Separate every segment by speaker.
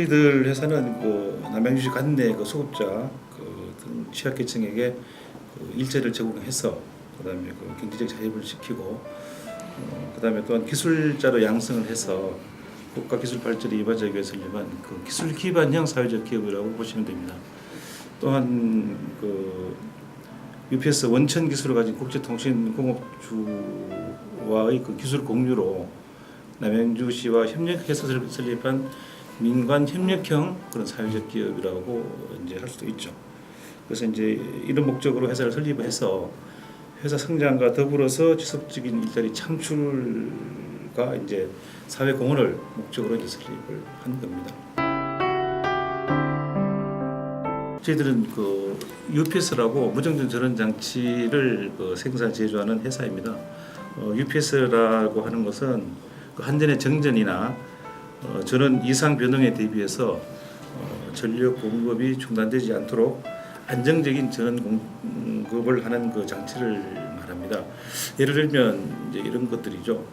Speaker 1: 저희들 회사는 그 남양주시 관내 그 소급자 그 취약계층에게 그 일자리를 제공해서 그다음에 그 경제적 자립을 시키고 어, 그다음에 또한 기술자로 양성을 해서 국가 기술 발전에 이바지하기 위해서 설립한 그 기술 기반형 사회적 기업이라고 보시면 됩니다. 또한 그 UPS 원천 기술을 가진 국제통신공업주와의 그 기술 공유로 남양주시와 협력해서 설- 설립한 민관 협력형 그런 사회적 기업이라고 이제 할 수도 있죠. 그래서 이제 이런 목적으로 회사를 설립해서 회사 성장과 더불어서 지속적인 일자리 창출과 이제 사회 공헌을 목적으로 이제 설립을 한 겁니다. 저희들은 그 UPS라고 무정전 전원 장치를 그 생산 제조하는 회사입니다. 어, UPS라고 하는 것은 그 한전의 정전이나 어, 전원 이상 변동에 대비해서 어, 전력 공급이 중단되지 않도록 안정적인 전원 공급을 하는 그 장치를 말합니다. 예를 들면 이제 이런 것들이죠.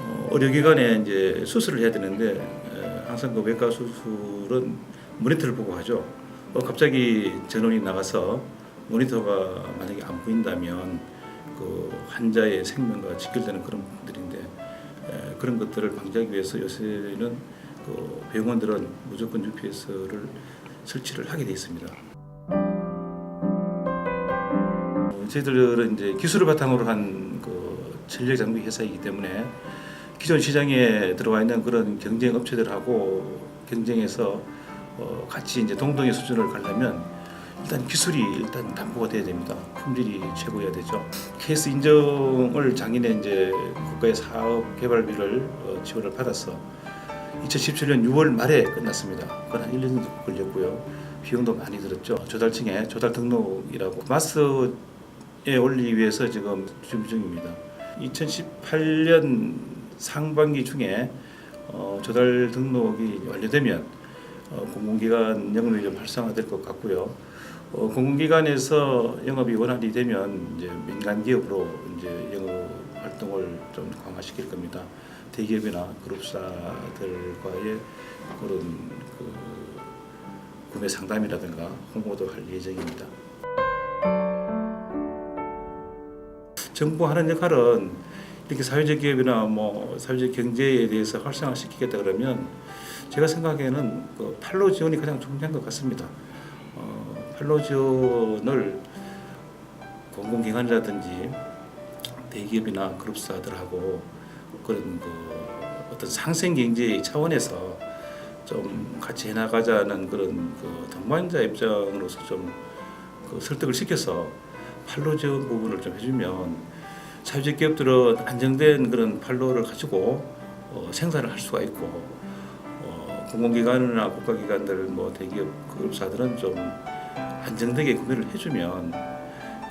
Speaker 1: 어, 의료기관에 이제 수술을 해야 되는데 에, 항상 그 외과 수술은 모니터를 보고 하죠. 어, 갑자기 전원이 나가서 모니터가 만약에 안 보인다면 그 환자의 생명과 직결되는 그런 분들인데 에, 그런 것들을 방지하기 위해서 요새는 그 병원들은 무조건 UPS를 설치를 하게 돼 있습니다. 어, 저희들은 이제 기술을 바탕으로 한 그 전력 장비 회사이기 때문에 기존 시장에 들어와 있는 그런 경쟁 업체들하고 경쟁해서 어, 같이 이제 동등의 수준을 가려면 일단 기술이 일단 담보가 돼야 됩니다. 품질이 최고여야 되죠. KS 인정을 작년에 이제 국가의 사업 개발비를 어, 지원을 받아서 2017년 6월 말에 끝났습니다. 그건 한 1년 정도 걸렸고요. 비용도 많이 들었죠. 조달층에 조달 등록이라고 마스에 올리기 위해서 지금 준비 중입니다. 2018년 상반기 중에 어, 조달 등록이 완료되면 어, 공공기관 영업이 좀 활성화될 것 같고요. 어, 공공기관에서 영업이 원활히 되면 이제 민간 기업으로 이제 영업 활동을 좀 강화시킬 겁니다. 대기업이나 그룹사들과의 그런 그 구매 상담이라든가 홍보도 할 예정입니다. 정부 하는 역할은 이렇게 사회적 기업이나 뭐 사회적 경제에 대해서 활성화시키겠다 그러면 제가 생각에는 그 팔로 지원이 가장 중요한 것 같습니다. 어, 팔로 지원을 공공기관이라든지 대기업이나 그룹사들하고 그런 그 어떤 상생 경제 차원에서 좀 같이 해나가자는 그런 그 동반자 입장으로서 좀 그 설득을 시켜서 팔로 지원 부분을 좀 해주면 사회적 기업들은 안정된 그런 팔로를 가지고 어, 생산을 할 수가 있고 어, 공공기관이나 국가기관들 뭐 대기업 그룹사들은 좀 안정되게 구매를 해주면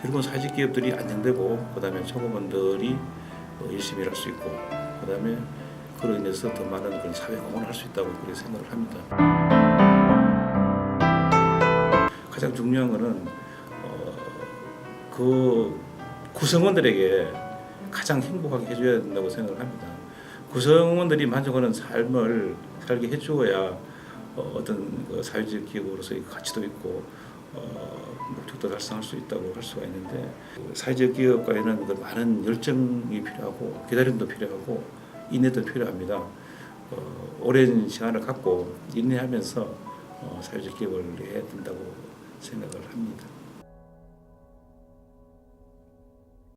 Speaker 1: 결국은 사회적 기업들이 안정되고 그다음에 초보분들이 어, 열심히 일할 수 있고 그다음에 그로 인해서 더 많은 그런 사회 공헌을 할 수 있다고 그렇게 생각을 합니다. 가장 중요한 거는 어, 그 구성원들에게 가장 행복하게 해줘야 된다고 생각을 합니다. 구성원들이 만족하는 삶을 살게 해주어야 어, 어떤 그 사회적 기업으로서의 가치도 있고 어, 목적도 달성할 수 있다고 할 수가 있는데 그 사회적 기업과에는 그 많은 열정이 필요하고 기다림도 필요하고 인내도 필요합니다. 어, 오랜 시간을 갖고 인내하면서 어, 사회적 기업을 해야 된다고 생각을 합니다.